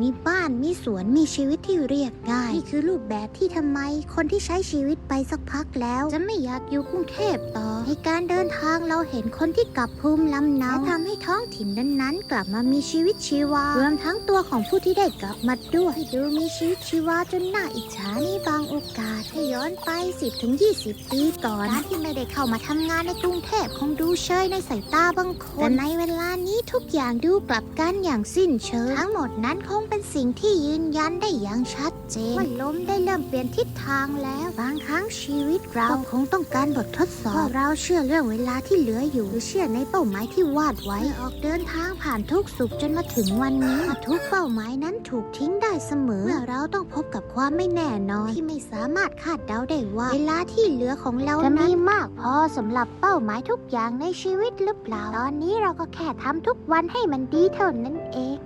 มีบ้าน มีสวน มีชีวิตที่เรียบง่าย นี่คือรูปแบบที่ทำไม คนที่ใช้ชีวิตไปสักพักแล้ว จะไม่อยากอยู่กรุงเทพต่อ ในการเดินทางเราเห็นคนที่กลับภูมิลำเนาและทำให้ท้องถิ่นนั้นๆ กลับมามีชีวิตชีวา รวมทั้งตัวของผู้ที่ได้กลับมาด้วยดูมีชีวิตชีวาจนน่าอิจฉาในบางโอกาสให้ย้อนไป 10-20 ปีก่อนการที่ไม่ได้เข้ามาทำงานในกรุงเทพคงดูเชยในสายตาบางคนแต่ในเวลา ทุกอย่างดูกลับกันอย่างสิ้นเชิง ทั้งหมดนั้นคงเป็นสิ่งที่ยืนยันได้อย่างชัดเจนว่าลมได้เริ่มเปลี่ยนทิศทางแล้ว บางครั้งชีวิตเราก็คงต้องการบททดสอบว่าเราเชื่อเรื่องเวลาที่เหลืออยู่หรือเชื่อในเป้าหมายที่วาดไว้เมื่อออกเดินทางผ่านทุกสุขจนมาถึงวันนี้ทุกเป้าหมายนั้นถูกทิ้งได้เสมอเมื่อเราต้องพบกับความไม่แน่นอน ที่ไม่สามารถคาดเดาได้ว่า เวลาที่เหลือของเราจะมีมากพอสำหรับเป้าหมายทุกอย่างในชีวิตหรือเปล่า ตอนนี้เราก็แค่ทำทุกวันให้มันดีเท่านั้นเอง